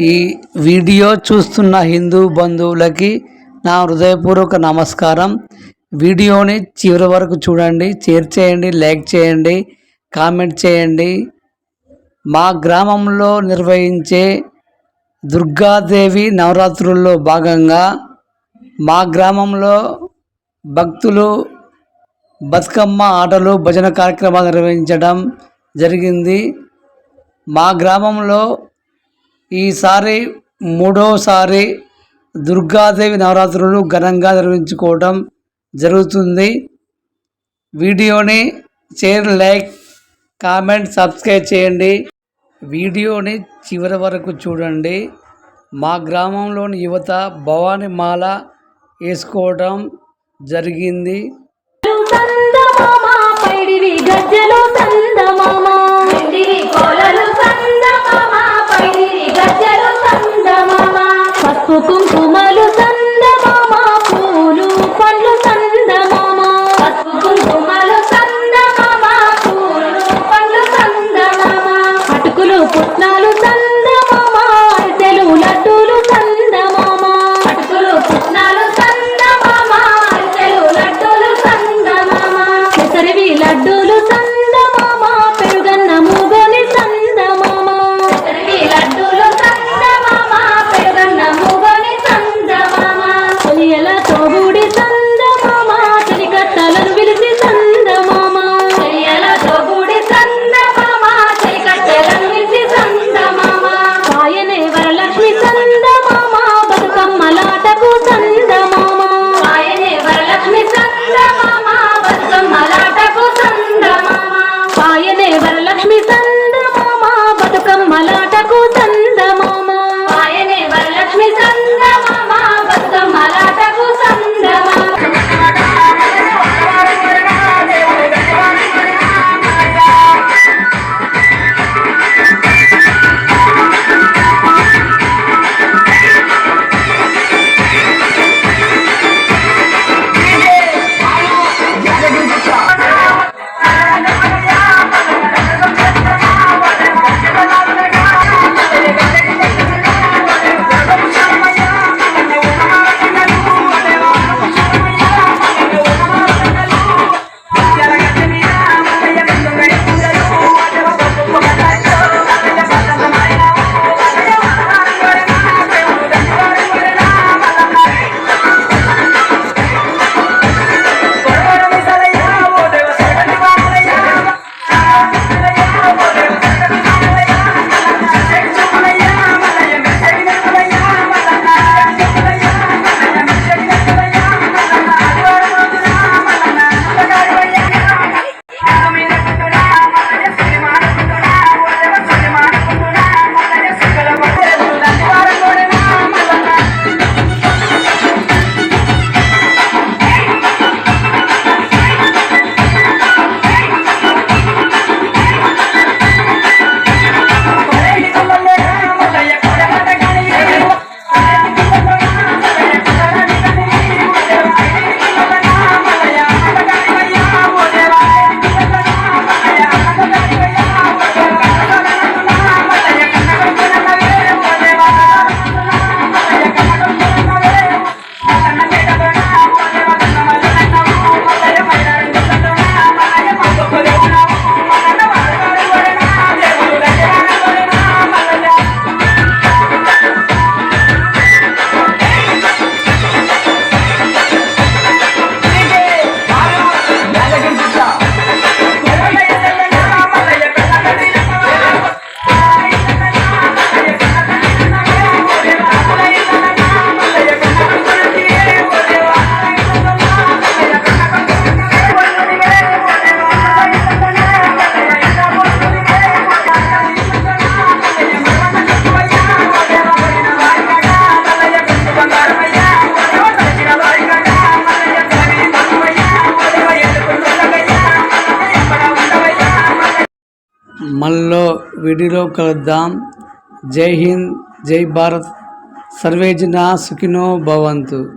ఈ వీడియో చూస్తున్న హిందూ బంధువులకి నా హృదయపూర్వక నమస్కారం. వీడియోని చివరి వరకు చూడండి షేర్ చేయండి లైక్ చేయండి కామెంట్ చేయండి. మా గ్రామంలో నిర్వహించే దుర్గాదేవి నవరాత్రుల్లో భాగంగా మా గ్రామంలో భక్తులు బతుకమ్మ ఆటలు భజన కార్యక్రమాలు నిర్వహించడం జరిగింది. మా గ్రామంలో ఈసారి మూడోసారి దుర్గాదేవి నవరాత్రులు ఘనంగా నిర్వహించుకోవడం జరుగుతుంది. వీడియోని షేర్ లైక్ కామెంట్ సబ్స్క్రైబ్ చేయండి. వీడియోని చివరి వరకు చూడండి. మా గ్రామంలోని యువత భవాని మాల వేసుకోవడం జరిగింది. మనలో విడిలో కలుద్దాం. జై హింద్ జై భారత్. సర్వేజన సుఖినో భవంతు.